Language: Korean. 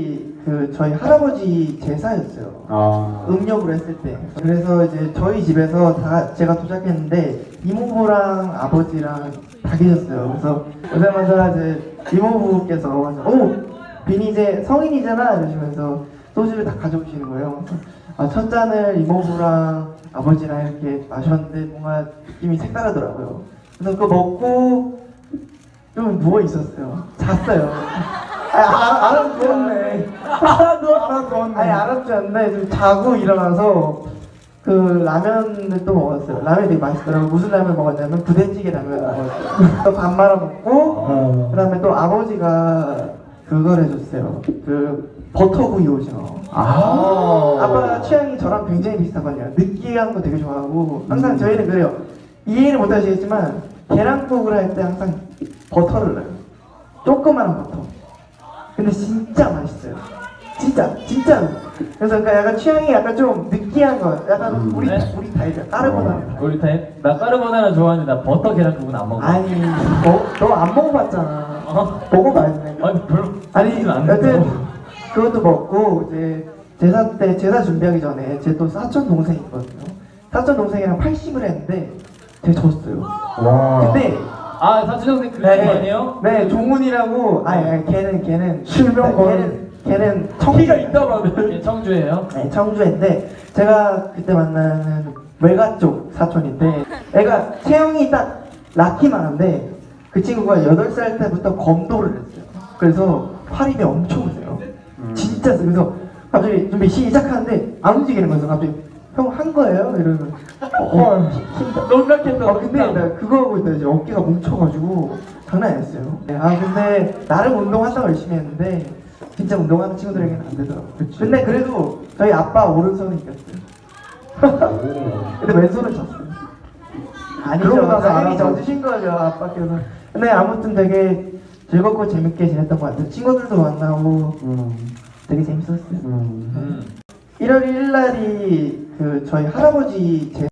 1일이 그 저희 할아버지 제사였어요. 아. 음력으로 했을 때. 그래서 이제 저희 집에서 다 제가 도착했는데 이모부랑 아버지랑 다 계셨어요. 그래서 오자마자 이제 이모부께서 와서 오 빈이 이제 성인이잖아 이러시면서 소주를 다 가져오시는 거예요. 아, 첫 잔을 이모부랑 아버지랑 이렇게 마셨는데 뭔가 느낌이 색다르더라고요. 그래서 그거 먹고 좀 누워 있었어요. 잤어요. 아, 아, 알아 누웠네. 알아 누 알아 누웠네. 아니 알았지 않는데 좀 자고 일어나서 그 라면을 또 먹었어요. 라면이 되게 맛있더라고요. 무슨 라면 먹었냐면 부대찌개 라면 먹었어요. 또 밥 말아 먹고 그다음에 또 아버지가 그걸 해줬어요. 그 버터구이 오징어. 아. 아빠 취향이 저랑 굉장히 비슷하거든요. 느끼한 거 되게 좋아하고 항상 저희는 그래요. 이해를 못 하시겠지만 계란국을 할 때 항상 버터를 넣어요. 조그마한 버터. 근데 진짜 맛있어요. 진짜 진짜. 그래서 그러니까 약간 취향이 약간 좀 느끼한 거. 약간 음. 우리 네. 우리 다이죠. 까르보나라. 우리 타임? 나 까르보나라 좋아하는데 나 버터 계란국은 안 먹어. 아니 너안 먹어봤잖아. 어? 먹어봐야지. 아니 별로 아니 여튼 거. 그것도 먹고 이제 제사 때 제사 준비하기 전에 제 또 사촌 동생이 있거든요. 사촌 동생이랑 80을 했는데 제가 졌어요. 와. 근데 아 사촌 형님 그 친구 아니에요? 네 종훈이라고 아니, 아니 걔는 걔는 실명 네, 거는- 걔는 걔는 청주 키가 있다고 하면. 예, 청주예요. 네, 청주인데 제가 그때 만나는 외가 쪽 사촌인데 애가 체형이 딱 라키만 한데 그 친구가 8살 때부터 검도를 했어요 그래서 팔힘이 엄청 세요 음. 진짜 세 그래서 갑자기 준비 시작하는데 안 움직이는 거예요 갑자기 형 한 거예요? 이러면 어, 힘들어 놀랍겠다. 어, 근데 나 그거 하고 있다 이제 어깨가 뭉쳐가지고 장난 아니었어요. 네, 아 근데 나름 운동한다고 열심히 했는데 진짜 운동하는 친구들에게는 안 되더라고. 그치. 근데 그래도 저희 아빠 오른손은 이겼어요. 근데 왼손은 졌어요. 아니죠. 그러고 나서 당연히. 져주신 거죠 아빠께서. 근데 아무튼 되게 즐겁고 재밌게 지냈던 것 같아요. 친구들도 만나고 음. 되게 재밌었어요. 음. 음. 1월 1일 날이 그 저희 할아버지 제